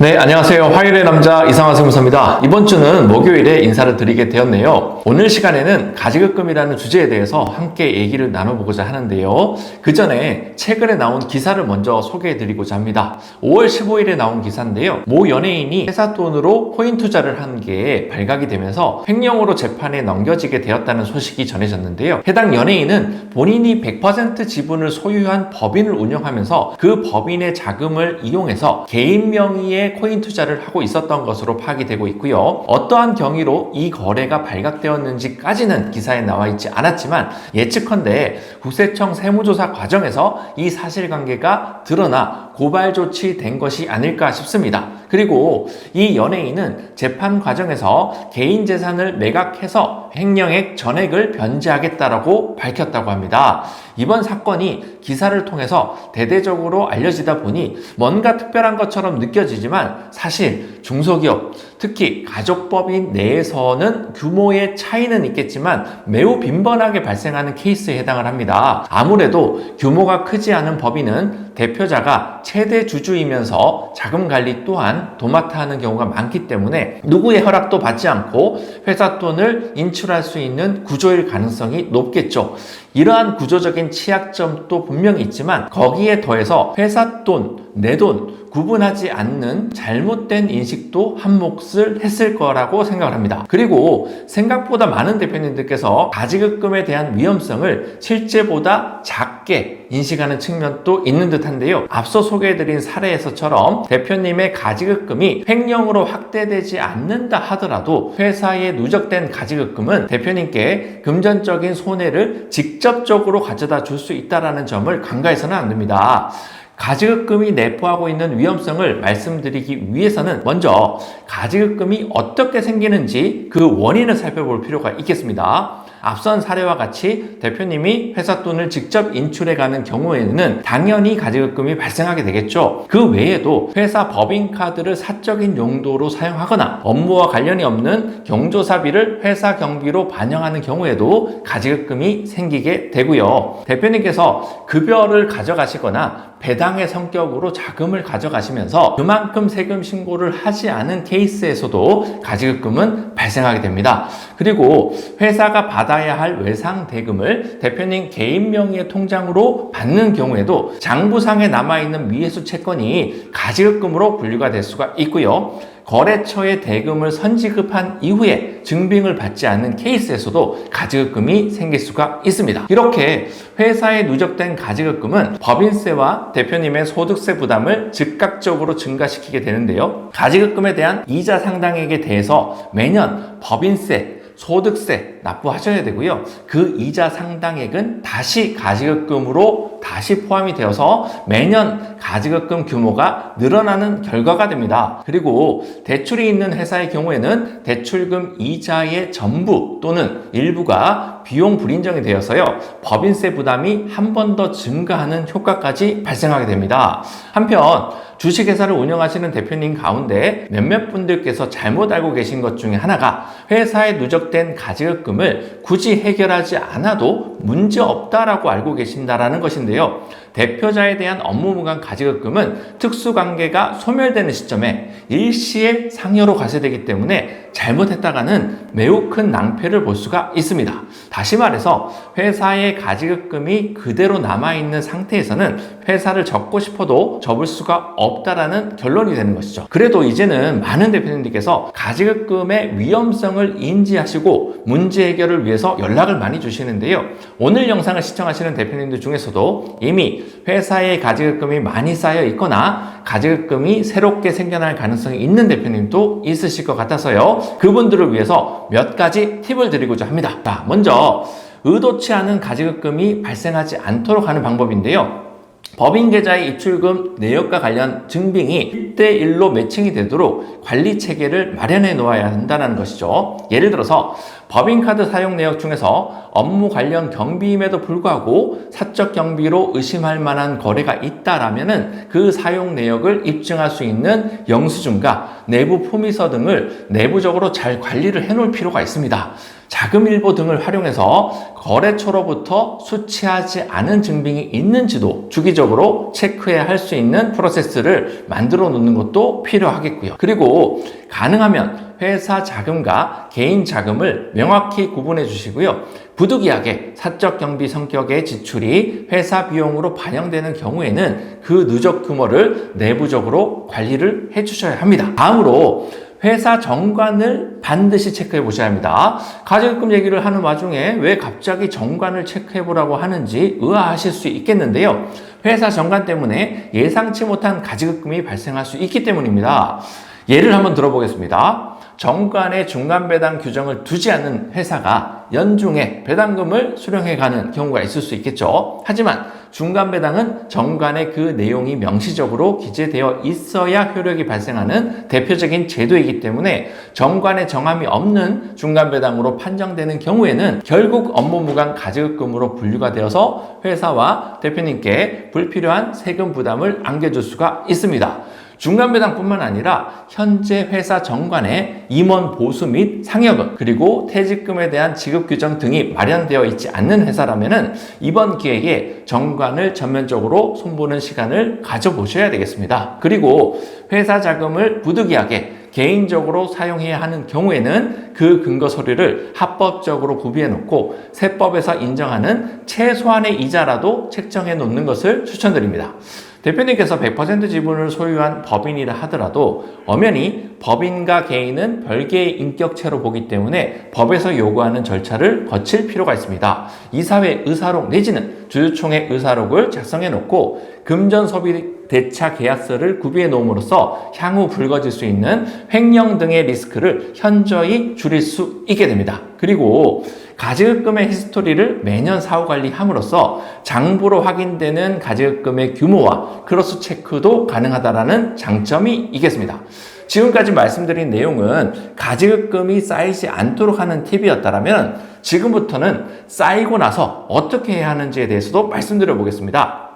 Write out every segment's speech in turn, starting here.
네, 안녕하세요. 화요일의 남자 이상화 세무사입니다. 이번 주는 목요일에 인사를 드리게 되었네요. 오늘 시간에는 가지급금이라는 주제에 대해서 함께 얘기를 나눠보고자 하는데요. 그 전에 최근에 나온 기사를 먼저 소개해 드리고자 합니다. 5월 15일에 나온 기사인데요. 모 연예인이 회사 돈으로 코인 투자를 한 게 발각이 되면서 횡령으로 재판에 넘겨지게 되었다는 소식이 전해졌는데요. 해당 연예인은 본인이 100% 지분을 소유한 법인을 운영하면서 그 법인의 자금을 이용해서 개인 명의의 코인 투자를 하고 있었던 것으로 파악이 되고 있고요. 어떠한 경위로 이 거래가 발각되었는지까지는 기사에 나와 있지 않았지만 예측컨대 국세청 세무조사 과정에서 이 사실관계가 드러나 고발 조치된 것이 아닐까 싶습니다. 그리고 이 연예인은 재판 과정에서 개인 재산을 매각해서 횡령액 전액을 변제하겠다라고 밝혔다고 합니다. 이번 사건이 기사를 통해서 대대적으로 알려지다 보니 뭔가 특별한 것처럼 느껴지지만 사실 중소기업, 특히 가족법인 내에서는 규모의 차이는 있겠지만 매우 빈번하게 발생하는 케이스에 해당을 합니다. 아무래도 규모가 크지 않은 법인은 대표자가 최대 주주이면서 자금 관리 또한 도맡아 하는 경우가 많기 때문에 누구의 허락도 받지 않고 회사 돈을 인출할 수 있는 구조일 가능성이 높겠죠. 이러한 구조적인 취약점도 분명히 있지만 거기에 더해서 회사 돈, 내 돈 구분하지 않는 잘못된 인식도 한 몫을 했을 거라고 생각을 합니다. 그리고 생각보다 많은 대표님들께서 가지급금에 대한 위험성을 실제보다 작게 인식하는 측면도 있는 듯한데요. 앞서 소개해드린 사례에서처럼 대표님의 가지급금이 횡령으로 확대되지 않는다 하더라도 회사에 누적된 가지급금은 대표님께 금전적인 손해를 직 접적으로 가져다 줄 수 있다는 점을 간과해서는 안 됩니다. 가지급금이 내포하고 있는 위험성을 말씀드리기 위해서는 먼저 가지급금이 어떻게 생기는지 그 원인을 살펴볼 필요가 있겠습니다. 앞선 사례와 같이 대표님이 회사 돈을 직접 인출해 가는 경우에는 당연히 가지급금이 발생하게 되겠죠. 그 외에도 회사 법인카드를 사적인 용도로 사용하거나 업무와 관련이 없는 경조사비를 회사 경비로 반영하는 경우에도 가지급금이 생기게 되고요. 대표님께서 급여를 가져가시거나 배당의 성격으로 자금을 가져가시면서 그만큼 세금 신고를 하지 않은 케이스에서도 가지급금은 발생하게 됩니다. 그리고 회사가 받아야 할 외상 대금을 대표님 개인 명의의 통장으로 받는 경우에도 장부상에 남아있는 미회수 채권이 가지급금으로 분류가 될 수가 있고요. 거래처에 대금을 선지급한 이후에 증빙을 받지 않는 케이스에서도 가지급금이 생길 수가 있습니다. 이렇게 회사에 누적된 가지급금은 법인세와 대표님의 소득세 부담을 즉각적으로 증가시키게 되는데요. 가지급금에 대한 이자 상당액에 대해서 매년 법인세, 소득세 납부하셔야 되고요. 그 이자 상당액은 다시 가지급금으로 다시 포함이 되어서 매년 가지급금 규모가 늘어나는 결과가 됩니다. 그리고 대출이 있는 회사의 경우에는 대출금 이자의 전부 또는 일부가 비용 불인정이 되어서요. 법인세 부담이 한 번 더 증가하는 효과까지 발생하게 됩니다. 한편 주식회사를 운영하시는 대표님 가운데 몇몇 분들께서 잘못 알고 계신 것 중에 하나가 회사에 누적된 가지급금을 굳이 해결하지 않아도 문제 없다라고 알고 계신다라는 것인데요. 대표자에 대한 업무 무관 가지급금은 특수관계가 소멸되는 시점에 일시에 상여로 과세되기 때문에 잘못했다가는 매우 큰 낭패를 볼 수가 있습니다. 다시 말해서 회사의 가지급금이 그대로 남아있는 상태에서는 회사를 접고 싶어도 접을 수가 없다라는 결론이 되는 것이죠. 그래도 이제는 많은 대표님들께서 가지급금의 위험성을 인지하시고 문제 해결을 위해서 연락을 많이 주시는데요. 오늘 영상을 시청하시는 대표님들 중에서도 이미 회사에 가지급금이 많이 쌓여 있거나 가지급금이 새롭게 생겨날 가능성이 있는 대표님도 있으실 것 같아서요. 그분들을 위해서 몇 가지 팁을 드리고자 합니다. 자, 먼저 의도치 않은 가지급금이 발생하지 않도록 하는 방법인데요. 법인 계좌의 입출금 내역과 관련 증빙이 1대1로 매칭이 되도록 관리 체계를 마련해 놓아야 한다는 것이죠. 예를 들어서 법인카드 사용 내역 중에서 업무 관련 경비임에도 불구하고 사적 경비로 의심할 만한 거래가 있다라면은 그 사용 내역을 입증할 수 있는 영수증과 내부 포미서 등을 내부적으로 잘 관리를 해 놓을 필요가 있습니다. 자금일보 등을 활용해서 거래처로부터 수취하지 않은 증빙이 있는지도 주기적으로 체크해야 할 수 있는 프로세스를 만들어 놓는 것도 필요하겠고요. 그리고 가능하면 회사 자금과 개인 자금을 명확히 구분해 주시고요. 부득이하게 사적 경비 성격의 지출이 회사 비용으로 반영되는 경우에는 그 누적 규모를 내부적으로 관리를 해 주셔야 합니다. 다음으로 회사 정관을 반드시 체크해 보셔야 합니다. 가정금 얘기를 하는 와중에 왜 갑자기 정관을 체크해 보라고 하는지 의아하실 수 있겠는데요. 회사 정관 때문에 예상치 못한 가지급금이 발생할 수 있기 때문입니다. 예를 한번 들어보겠습니다. 정관에 중간 배당 규정을 두지 않는 회사가 연중에 배당금을 수령해 가는 경우가 있을 수 있겠죠. 하지만 중간 배당은 정관의 그 내용이 명시적으로 기재되어 있어야 효력이 발생하는 대표적인 제도이기 때문에 정관에 정함이 없는 중간 배당으로 판정되는 경우에는 결국 업무무관 가지급금으로 분류가 되어서 회사와 대표님께 불필요한 세금 부담을 안겨줄 수가 있습니다. 중간배당뿐만 아니라 현재 회사 정관에 임원 보수 및 상여금 그리고 퇴직금에 대한 지급 규정 등이 마련되어 있지 않는 회사라면은 이번 기회에 정관을 전면적으로 손보는 시간을 가져보셔야 되겠습니다. 그리고 회사 자금을 부득이하게 개인적으로 사용해야 하는 경우에는 그 근거 서류를 합법적으로 구비해 놓고 세법에서 인정하는 최소한의 이자라도 책정해 놓는 것을 추천드립니다. 대표님께서 100% 지분을 소유한 법인이라 하더라도 엄연히 법인과 개인은 별개의 인격체로 보기 때문에 법에서 요구하는 절차를 거칠 필요가 있습니다. 이사회 의사록 내지는 주주총회 의사록을 작성해 놓고 금전 소비 대차 계약서를 구비해 놓음으로써 향후 불거질 수 있는 횡령 등의 리스크를 현저히 줄일 수 있게 됩니다. 그리고 가지급금의 히스토리를 매년 사후 관리함으로써 장부로 확인되는 가지급금의 규모와 크로스 체크도 가능하다라는 장점이 있겠습니다. 지금까지 말씀드린 내용은 가지급금이 쌓이지 않도록 하는 팁이었다면 지금부터는 쌓이고 나서 어떻게 해야 하는지에 대해서도 말씀드려 보겠습니다.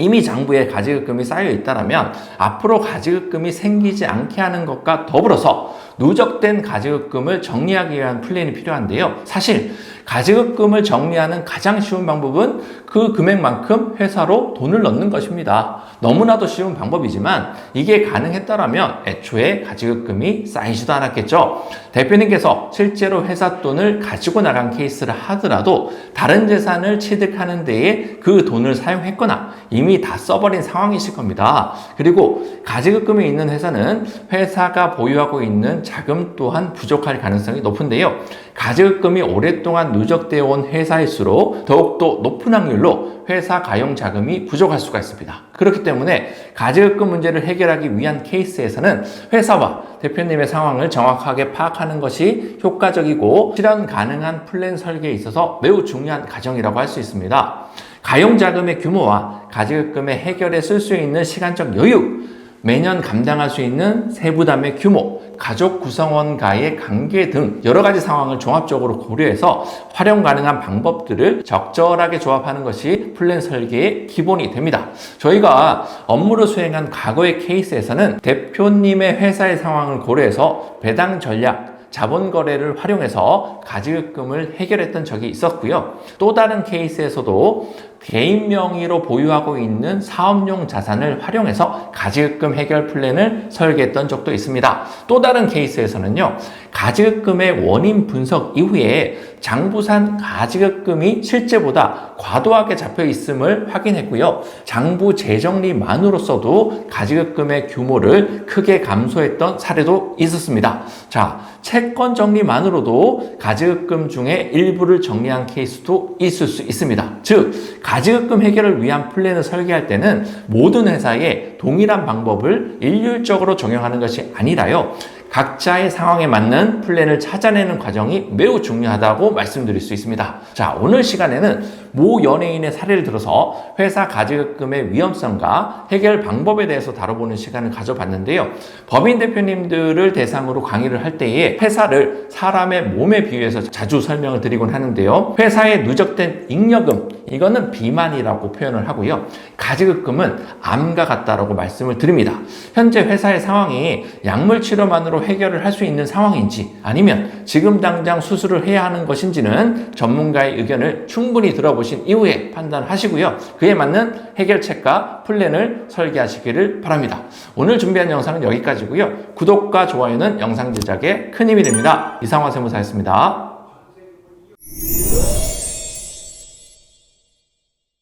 이미 장부에 가지급금이 쌓여 있다면 앞으로 가지급금이 생기지 않게 하는 것과 더불어서 누적된 가지급금을 정리하기 위한 플랜이 필요한데요. 사실 가지급금을 정리하는 가장 쉬운 방법은 그 금액만큼 회사로 돈을 넣는 것입니다. 너무나도 쉬운 방법이지만 이게 가능했다면 애초에 가지급금이 쌓이지도 않았겠죠. 대표님께서 실제로 회사 돈을 가지고 나간 케이스를 하더라도 다른 재산을 취득하는 데에 그 돈을 사용했거나 이미 다 써버린 상황이실 겁니다. 그리고 가지급금이 있는 회사는 회사가 보유하고 있는 자금 또한 부족할 가능성이 높은데요. 가지급금이 오랫동안 누적되어 온 회사일수록 더욱더 높은 확률로 회사 가용 자금이 부족할 수가 있습니다. 그렇기 때문에 가지급금 문제를 해결하기 위한 케이스에서는 회사와 대표님의 상황을 정확하게 파악하는 것이 효과적이고 실현 가능한 플랜 설계에 있어서 매우 중요한 과정이라고 할 수 있습니다. 가용 자금의 규모와 가지급금의 해결에 쓸 수 있는 시간적 여유, 매년 감당할 수 있는 세부담의 규모, 가족 구성원과의 관계 등 여러 가지 상황을 종합적으로 고려해서 활용 가능한 방법들을 적절하게 조합하는 것이 플랜 설계의 기본이 됩니다. 저희가 업무를 수행한 과거의 케이스에서는 대표님의 회사의 상황을 고려해서 배당 전략, 자본 거래를 활용해서 가지급금을 해결했던 적이 있었고요. 또 다른 케이스에서도 개인 명의로 보유하고 있는 사업용 자산을 활용해서 가지급금 해결 플랜을 설계했던 적도 있습니다. 또 다른 케이스에서는요, 가지급금의 원인 분석 이후에 장부산 가지급금이 실제보다 과도하게 잡혀 있음을 확인했고요. 장부 재정리만으로서도 가지급금의 규모를 크게 감소했던 사례도 있었습니다. 자, 채권 정리만으로도 가지급금 중에 일부를 정리한 케이스도 있을 수 있습니다. 즉, 가지급금 해결을 위한 플랜을 설계할 때는 모든 회사에 동일한 방법을 일률적으로 적용하는 것이 아니라요. 각자의 상황에 맞는 플랜을 찾아내는 과정이 매우 중요하다고 말씀드릴 수 있습니다. 자, 오늘 시간에는 모 연예인의 사례를 들어서 회사 가지급금의 위험성과 해결 방법에 대해서 다뤄보는 시간을 가져봤는데요. 법인 대표님들을 대상으로 강의를 할 때에 회사를 사람의 몸에 비유해서 자주 설명을 드리곤 하는데요. 회사의 누적된 잉여금, 이거는 비만이라고 표현을 하고요. 가지급금은 암과 같다라고 말씀을 드립니다. 현재 회사의 상황이 약물 치료만으로 해결을 할 수 있는 상황인지 아니면 지금 당장 수술을 해야 하는 것인지는 전문가의 의견을 충분히 들어보신 이후에 판단하시고요. 그에 맞는 해결책과 플랜을 설계하시기를 바랍니다. 오늘 준비한 영상은 여기까지고요. 구독과 좋아요는 영상 제작에 큰 힘이 됩니다. 이상화 세무사였습니다.